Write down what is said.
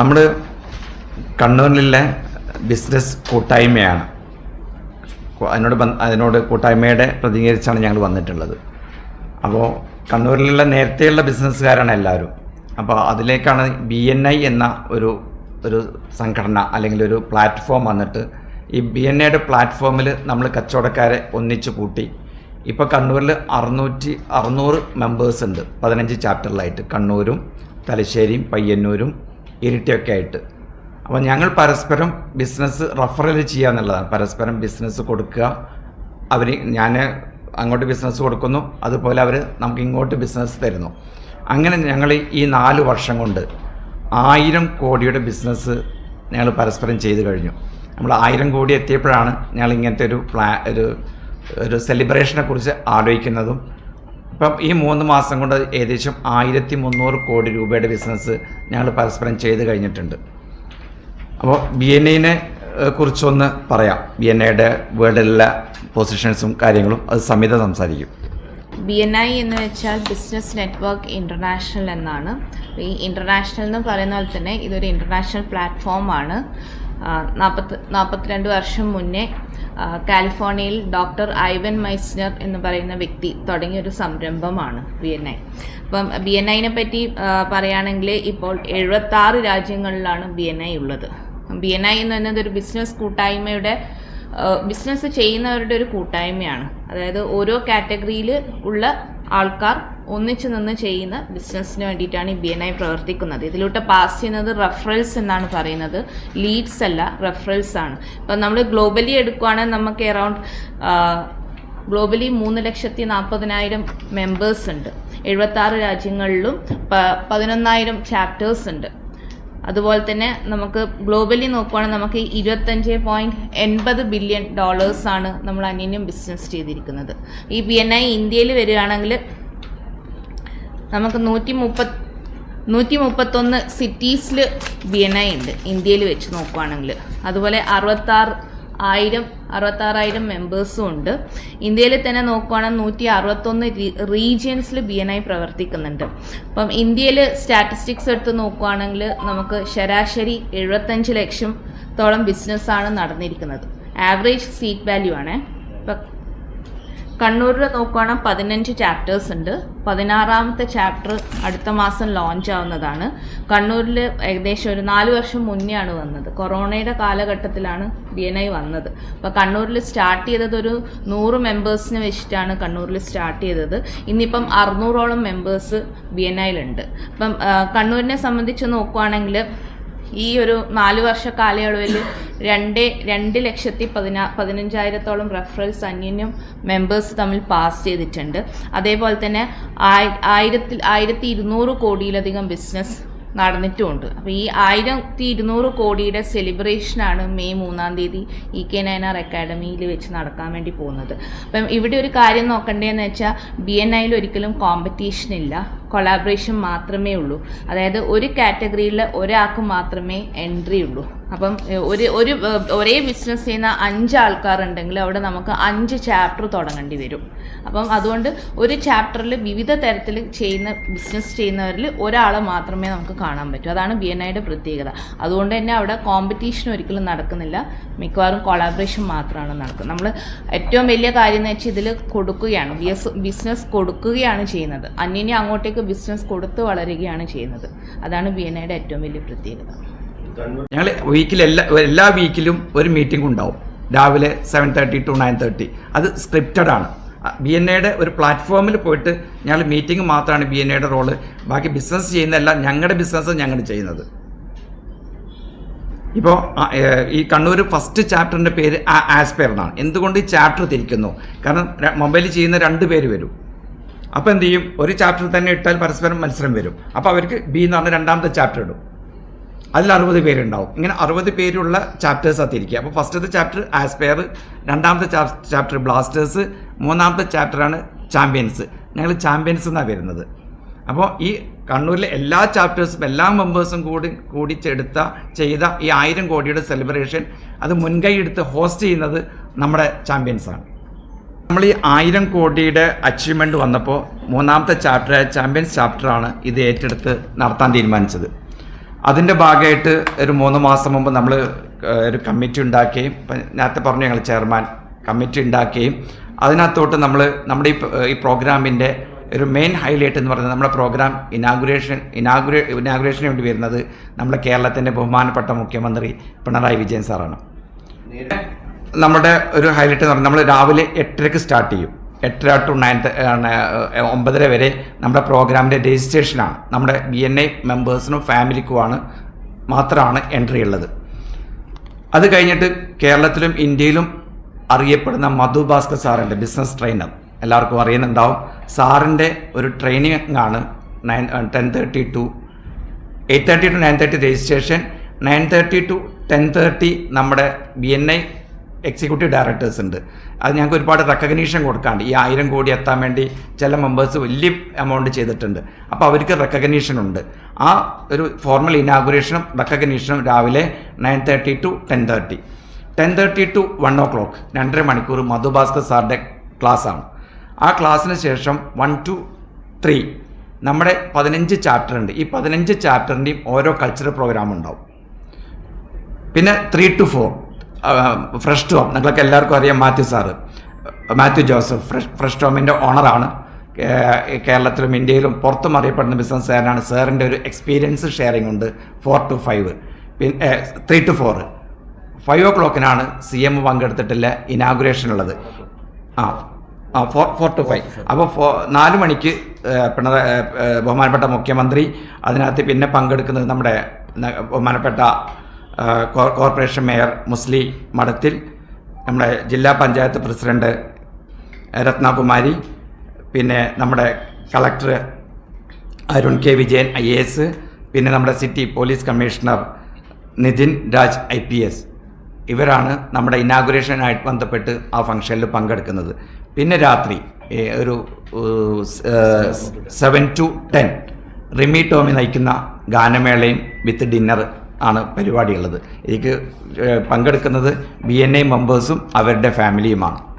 നമ്മൾ കണ്ണൂരിലെ ബിസിനസ് കൂട്ടായ്മയാണ്. അതിനോട് അതിനോട് കൂട്ടായ്മയുടെ പ്രതികരിച്ചാണ് ഞങ്ങൾ വന്നിട്ടുള്ളത്. അപ്പോൾ കണ്ണൂരിലുള്ള നേരത്തെയുള്ള ബിസിനസ്സുകാരാണ് എല്ലാവരും. അപ്പോൾ അതിലേക്കാണ് ബി എൻ ഐ എന്ന ഒരു ഒരു സംഘടന അല്ലെങ്കിൽ ഒരു പ്ലാറ്റ്ഫോം വന്നിട്ട് ഈ ബി എൻ ഐയുടെ പ്ലാറ്റ്ഫോമിൽ നമ്മൾ കച്ചവടക്കാരെ ഒന്നിച്ച് കൂട്ടി. ഇപ്പോൾ കണ്ണൂരിൽ അറുന്നൂറ്റി അറുന്നൂറ് മെമ്പേഴ്സ് ഉണ്ട്. പതിനഞ്ച് ചാപ്റ്ററിലായിട്ട് കണ്ണൂരും തലശ്ശേരിയും പയ്യന്നൂരും ഇരിട്ടിയൊക്കെ ആയിട്ട്. അപ്പോൾ ഞങ്ങൾ പരസ്പരം ബിസിനസ് റഫറൽ ചെയ്യുക എന്നുള്ളതാണ്. പരസ്പരം ബിസിനസ് കൊടുക്കുക. അവർ ഞാൻ അങ്ങോട്ട് ബിസിനസ് കൊടുക്കുന്നു. അതുപോലെ അവർ നമുക്ക് ഇങ്ങോട്ട് ബിസിനസ് തരുന്നു. അങ്ങനെ ഞങ്ങൾ ഈ നാല് വർഷം കൊണ്ട് ആയിരം കോടിയുടെ ബിസിനസ് ഞങ്ങൾ പരസ്പരം ചെയ്തു കഴിഞ്ഞു. നമ്മൾ ആയിരം കോടി എത്തിയപ്പോഴാണ് ഞങ്ങൾ ഇങ്ങനത്തെ ഒരു പ്ലാ ഒരു ഒരു സെലിബ്രേഷനെക്കുറിച്ച് ആലോചിക്കുന്നതും ഇപ്പം ഈ മൂന്ന് മാസം കൊണ്ട് ഏകദേശം ആയിരത്തി മുന്നൂറ് കോടി രൂപയുടെ ബിസിനസ് ഞങ്ങൾ പരസ്പരം ചെയ്ത് കഴിഞ്ഞിട്ടുണ്ട്. അപ്പോൾ ബി എൻ ഐനെ കുറിച്ചൊന്ന് പറയാം. ബി എൻ ഐയുടെ വേൾഡിലെ പൊസിഷൻസും കാര്യങ്ങളും അത് സമിത സംസാരിക്കും. ബി എൻ ഐ എന്ന് വെച്ചാൽ ബിസിനസ് നെറ്റ്വർക്ക് ഇന്റർനാഷണൽ എന്നാണ്. ഈ ഇന്റർനാഷണൽ എന്ന് പറയുന്ന പോലെ തന്നെ ഇതൊരു ഇന്റർനാഷണൽ പ്ലാറ്റ്ഫോമാണ്. നാൽപ്പത്തി നാൽപ്പത്തിരണ്ട് വർഷം മുന്നേ കാലിഫോർണിയയിൽ ഡോക്ടർ ഐവൻ മൈസ്നർ എന്ന് പറയുന്ന വ്യക്തി തുടങ്ങിയ ഒരു സംരംഭമാണ് ബി എൻ ഐ. അപ്പം ബി എൻ ഐനെ പറ്റി പറയുകയാണെങ്കിൽ ഇപ്പോൾ എഴുപത്താറ് രാജ്യങ്ങളിലാണ് ബി എൻ ഐ ഉള്ളത്. ബി എൻ ഐ എന്ന് പറയുന്നത് ഒരു ബിസിനസ് കൂട്ടായ്മയുടെ ബിസിനസ് ചെയ്യുന്നവരുടെ ഒരു കൂട്ടായ്മയാണ്. അതായത് ഓരോ കാറ്റഗറിയിൽ ഉള്ള ആൾക്കാർ ഒന്നിച്ചു നിന്ന് ചെയ്യുന്ന ബിസിനസ്സിന് വേണ്ടിയിട്ടാണ് ഈ ബി എൻ ഐ പ്രവർത്തിക്കുന്നത്. ഇതിലോട്ട് പാസ് ചെയ്യുന്നത് റെഫറൽസ് എന്നാണ് പറയുന്നത്. ലീഡ്സ് അല്ല റെഫറൽസ് ആണ്. ഇപ്പം നമ്മൾ ഗ്ലോബലി എടുക്കുകയാണെങ്കിൽ നമുക്ക് എറൗണ്ട് ഗ്ലോബലി മൂന്ന് ലക്ഷത്തി നാൽപ്പതിനായിരം മെമ്പേഴ്സ് ഉണ്ട്. എഴുപത്താറ് രാജ്യങ്ങളിലും പതിനൊന്നായിരം ചാപ്റ്റേഴ്സ് ഉണ്ട്. അതുപോലെ തന്നെ നമുക്ക് ഗ്ലോബലി നോക്കുവാണെങ്കിൽ നമുക്ക് ഇരുപത്തഞ്ച് പോയിന്റ് എൺപത് ബില്യൺ ഡോളേഴ്സാണ് നമ്മൾ അന്യന്യം ബിസിനസ് ചെയ്തിരിക്കുന്നത്. ഈ ബി എൻ ഐ ഇന്ത്യയിൽ വരികയാണെങ്കിൽ നമുക്ക് നൂറ്റി മുപ്പത് നൂറ്റി മുപ്പത്തൊന്ന് സിറ്റീസിൽ ബി എൻ ഐ ഉണ്ട്. ഇന്ത്യയിൽ വെച്ച് നോക്കുവാണെങ്കിൽ അതുപോലെ അറുപത്താറ് ആയിരം അറുപത്താറായിരം മെമ്പേഴ്സും ഉണ്ട്. ഇന്ത്യയിൽ തന്നെ നോക്കുവാണെങ്കിൽ നൂറ്റി അറുപത്തൊന്ന് റീജിയൻസിൽ ബി എൻ ഐ പ്രവർത്തിക്കുന്നുണ്ട്. അപ്പം ഇന്ത്യയിൽ സ്റ്റാറ്റിസ്റ്റിക്സ് എടുത്ത് നോക്കുവാണെങ്കിൽ നമുക്ക് ശരാശരി എഴുപത്തഞ്ച് ലക്ഷത്തോളം ബിസിനസ്സാണ് നടന്നിരിക്കുന്നത്. ആവറേജ് സീറ്റ് വാല്യൂ ആണ്. ഇപ്പം കണ്ണൂരിൽ നോക്കുകയാണെങ്കിൽ പതിനഞ്ച് ചാപ്റ്റേഴ്സ് ഉണ്ട്. പതിനാറാമത്തെ ചാപ്റ്റർ അടുത്ത മാസം ലോഞ്ച് ആവുന്നതാണ്. കണ്ണൂരിൽ ഏകദേശം ഒരു നാല് വർഷം മുന്നെയാണ് വന്നത്. കൊറോണയുടെ കാലഘട്ടത്തിലാണ് ബി എൻ ഐ വന്നത്. അപ്പോൾ കണ്ണൂരിൽ സ്റ്റാർട്ട് ചെയ്തത് ഒരു നൂറ് മെമ്പേഴ്സിന് വെച്ചിട്ടാണ് കണ്ണൂരിൽ സ്റ്റാർട്ട് ചെയ്തത്. ഇന്നിപ്പം അറുന്നൂറോളം മെമ്പേഴ്സ് ബി എൻ ഐയിലുണ്ട് അപ്പം കണ്ണൂരിനെ സംബന്ധിച്ച് നോക്കുകയാണെങ്കിൽ ഈ ഒരു നാല് വർഷ കാലയളവിൽ രണ്ട് രണ്ട് ലക്ഷത്തി പതിനാ പതിനഞ്ചായിരത്തോളം റെഫറൽസ് അന്യനും മെമ്പേഴ്സ് തമ്മിൽ പാസ് ചെയ്തിട്ടുണ്ട്. അതേപോലെ തന്നെ ആയി- ആയിരത്തിൽ ആയിരത്തി ഇരുന്നൂറ് കോടിയിലധികം ബിസിനസ് നടന്നിട്ടുമുണ്ട്. അപ്പോൾ ഈ ആയിരത്തി ഇരുന്നൂറ് കോടിയുടെ സെലിബ്രേഷനാണ് മെയ് മൂന്നാം തീയതി ഇ കെ നയനാർ അക്കാഡമിയിൽ വെച്ച് നടക്കാൻ വേണ്ടി പോകുന്നത്. അപ്പം ഇവിടെ ഒരു കാര്യം നോക്കണ്ടേന്ന് വെച്ചാൽ ബി എൻ ഐയിൽ ഒരിക്കലും കോമ്പറ്റീഷൻ ഇല്ല. കൊളാബറേഷൻ മാത്രമേ ഉള്ളൂ. അതായത് ഒരു കാറ്റഗറിയിൽ ഒരാൾക്ക് മാത്രമേ എൻട്രി ഉള്ളൂ. അപ്പം ഒരു ഒരു ഒരേ ബിസിനസ് ചെയ്യുന്ന അഞ്ച് ആൾക്കാരുണ്ടെങ്കിൽ അവിടെ നമുക്ക് അഞ്ച് ചാപ്റ്റർ തുടങ്ങേണ്ടി വരും. അപ്പം അതുകൊണ്ട് ഒരു ചാപ്റ്ററിൽ വിവിധ തരത്തിൽ ചെയ്യുന്ന ബിസിനസ് ചെയ്യുന്നവരിൽ ഒരാളെ മാത്രമേ നമുക്ക് കാണാൻ പറ്റൂ. അതാണ് ബി എൻ ഐയുടെ പ്രത്യേകത. അതുകൊണ്ട് തന്നെ അവിടെ കോമ്പറ്റീഷൻ ഒരിക്കലും നടക്കുന്നില്ല. മിക്കവാറും കൊളാബറേഷൻ മാത്രമാണ് നടക്കുന്നത് നമ്മൾ ഏറ്റവും വലിയ കാര്യം എന്ന് വെച്ചാൽ ഇതിൽ കൊടുക്കുകയാണ്. ബിസിനസ് കൊടുക്കുകയാണ് ചെയ്യുന്നത്. അന്യനെ അങ്ങോട്ടേക്ക് ബിസിനസ് കൊടുത്ത് വളരുകയാണ് ചെയ്യുന്നത്. അതാണ് ബി എൻ ഐയുടെ ഏറ്റവും വലിയ പ്രത്യേകത. ഞങ്ങൾ വീക്കിൽ എല്ലാ എല്ലാ വീക്കിലും ഒരു മീറ്റിംഗ് ഉണ്ടാവും. രാവിലെ seven thirty to nine thirty അത് സ്ക്രിപ്റ്റഡ് ആണ്. ബി എൻ എയുടെ ഒരു പ്ലാറ്റ്ഫോമിൽ പോയിട്ട് ഞങ്ങൾ മീറ്റിംഗ് മാത്രമാണ് ബി എൻ എയുടെ റോൾ ബാക്കി ബിസിനസ് ചെയ്യുന്നതല്ല ഞങ്ങളുടെ ബിസിനസ് ഞങ്ങൾ ചെയ്യുന്നത്. ഇപ്പോൾ ഈ കണ്ണൂർ ഫസ്റ്റ് ചാപ്റ്ററിന്റെ പേര് ആസ്പെയർ എന്നാണ്. എന്തുകൊണ്ട് ഈ ചാപ്റ്റർ തിരിക്കുന്നു? കാരണം മൊബൈലിൽ ചെയ്യുന്ന രണ്ട് പേര് വരും. അപ്പോൾ എന്ത് ചെയ്യും? ഒരു ചാപ്റ്റർ തന്നെ ഇട്ടാൽ പരസ്പരം മത്സരം വരും. അപ്പോൾ അവർക്ക് ബി എന്ന് പറഞ്ഞ രണ്ടാമത്തെ ചാപ്റ്റർ ഇടും. അതിൽ അറുപത് പേരുണ്ടാവും. ഇങ്ങനെ അറുപത് പേരുള്ള ചാപ്റ്റേഴ്സാണ് തിരിക്കുക അപ്പോൾ ഫസ്റ്റത്തെ ചാപ്റ്റർ ആസ്പെയർ രണ്ടാമത്തെ ചാപ്റ്റർ ബ്ലാസ്റ്റേഴ്സ് മൂന്നാമത്തെ ചാപ്റ്ററാണ് ചാമ്പ്യൻസ് ഞങ്ങൾ ചാമ്പ്യൻസ് എന്നാണ് വരുന്നത്. അപ്പോൾ ഈ കണ്ണൂരിലെ എല്ലാ ചാപ്റ്റേഴ്സും എല്ലാ മെമ്പേഴ്സും കൂടി കൂടി ചെടുത്ത ചെയ്ത ഈ ആയിരം കോടിയുടെ സെലിബ്രേഷൻ അത് മുൻകൈ എടുത്ത് ഹോസ്റ്റ് ചെയ്യുന്നത് നമ്മുടെ ചാമ്പ്യൻസാണ് നമ്മൾ ഈ ആയിരം കോടിയുടെ അച്ചീവ്മെന്റ് വന്നപ്പോൾ മൂന്നാമത്തെ ചാപ്റ്റർ ചാമ്പ്യൻസ് ചാപ്റ്ററാണ് ഇത് ഏറ്റെടുത്ത് നടത്താൻ തീരുമാനിച്ചത്. അതിന്റെ ഭാഗമായിട്ട് ഒരു മൂന്ന് മാസം മുമ്പ് നമ്മൾ ഒരു കമ്മിറ്റി ഉണ്ടാക്കുകയും ഇപ്പം നേരത്തെ പറഞ്ഞു ഞങ്ങൾ ചെയർമാൻ കമ്മിറ്റി ഉണ്ടാക്കുകയും അതിനകത്തോട്ട് നമ്മൾ നമ്മുടെ ഈ പ്രോഗ്രാമിന്റെ ഒരു മെയിൻ ഹൈലൈറ്റ് എന്ന് പറയുന്നത് നമ്മുടെ പ്രോഗ്രാം ഇനാഗുറേഷൻ ഇനാഗുറേ ഇനാഗുറേഷന് വേണ്ടി വരുന്നത് നമ്മുടെ കേരളത്തിന്റെ ബഹുമാനപ്പെട്ട മുഖ്യമന്ത്രി പിണറായി വിജയൻ സാറാണ്. നമ്മുടെ ഒരു ഹൈലൈറ്റ് എന്ന് പറഞ്ഞാൽ നമ്മൾ രാവിലെ എട്ടരയ്ക്ക് സ്റ്റാർട്ട് ചെയ്യും. എട്ടര ടു നയൻ ഒമ്പതര വരെ നമ്മുടെ പ്രോഗ്രാമിന്റെ രജിസ്ട്രേഷനാണ് നമ്മുടെ ബി എൻ ഐ മെമ്പേഴ്സിനും ഫാമിലിക്കുമാണ് മാത്രമാണ് എൻട്രി ഉള്ളത്. അത് കഴിഞ്ഞിട്ട് കേരളത്തിലും ഇന്ത്യയിലും അറിയപ്പെടുന്ന മധു ഭാസ്കർ സാറിന്റെ ബിസിനസ് ട്രെയിനർ. എല്ലാവർക്കും അറിയുന്നുണ്ടാവും. സാറിന്റെ ഒരു ട്രെയിനിങ് ആണ് nine ten thirty to. Eight thirty to nine thirty registration. Nine thirty to ten thirty നമ്മുടെ B N I executive directors ഉണ്ട്. അത് ഞങ്ങൾക്ക് ഒരുപാട് റെക്കഗ്നീഷൻ കൊടുക്കാണ്ട് ഈ ആയിരം കോടി എത്താൻ വേണ്ടി ചില മെമ്പേഴ്സ് വലിയ എമൗണ്ട് ചെയ്തിട്ടുണ്ട്. അപ്പോൾ അവർക്ക് റെക്കഗ്നീഷൻ ഉണ്ട്. ആ ഒരു ഫോർമൽ ഇനാഗുറേഷനും റെക്കഗ്നീഷനും രാവിലെ nine thirty to ten thirty ten thirty to one o'clock രണ്ടര മണിക്കൂർ മധുഭാസ്കർ സാറിന്റെ ക്ലാസ്സാണ് ആ ക്ലാസ്സിന് ശേഷം വൺ ടു ത്രീ നമ്മുടെ പതിനഞ്ച് ചാപ്റ്റർ ഉണ്ട്. ഈ പതിനഞ്ച് ചാപ്റ്ററിന്റെയും ഓരോ കൾച്ചറൽ പ്രോഗ്രാം ഉണ്ടാവും. പിന്നെ three to four Fresh Tom. നിങ്ങൾക്ക് എല്ലാവർക്കും അറിയാം Mathew sir. Mathew Joseph fresh Fresh ടോമിന്റെ ഓണറാണ്. കേരളത്തിലും ഇന്ത്യയിലും പുറത്തും അറിയപ്പെടുന്ന ബിസിനസ്സുകാരനാണ് സാറിന്റെ ഒരു എക്സ്പീരിയൻസ് ഷെയറിംഗ് ഉണ്ട്. Four to five. പിന്നെ ത്രീ ടു ഫോർ ഫൈവ് ഒ ക്ലോക്കിനാണ് സി എം പങ്കെടുത്തിട്ടുള്ള ഇനാഗുറേഷൻ ഉള്ളത്. ആ ആ ഫോർ ഫോർ ടു ഫൈവ്. അപ്പോൾ ഫോ നാല് മണിക്ക് പിണറായി ബഹുമാനപ്പെട്ട മുഖ്യമന്ത്രി അതിനകത്ത് പിന്നെ പങ്കെടുക്കുന്നത് നമ്മുടെ ബഹുമാനപ്പെട്ട കോർപ്പറേഷൻ മേയർ മുസ്ലി മഠത്തിൽ നമ്മുടെ ജില്ലാ പഞ്ചായത്ത് പ്രസിഡന്റ് രത്നകുമാരി പിന്നെ നമ്മുടെ collector Arun K Vijayan I A S പിന്നെ നമ്മുടെ city police commissioner Nithin Raj I P S. ഇവരാണ് നമ്മുടെ ഇനാഗുറേഷനായിട്ട് ബന്ധപ്പെട്ട് ആ ഫംഗ്ഷനിൽ പങ്കെടുക്കുന്നത്. പിന്നെ രാത്രി ഒരു seven to ten Rimi Tomy നയിക്കുന്ന ഗാനമേളയും വിത്ത് ഡിന്നർ ആണ് പരിപാടിയുള്ളത്. ഇതിക്ക് പങ്കെടുക്കുന്നത് ബി എൻ ഐ മെമ്പേഴ്സും അവരുടെ ഫാമിലിയുമാണ്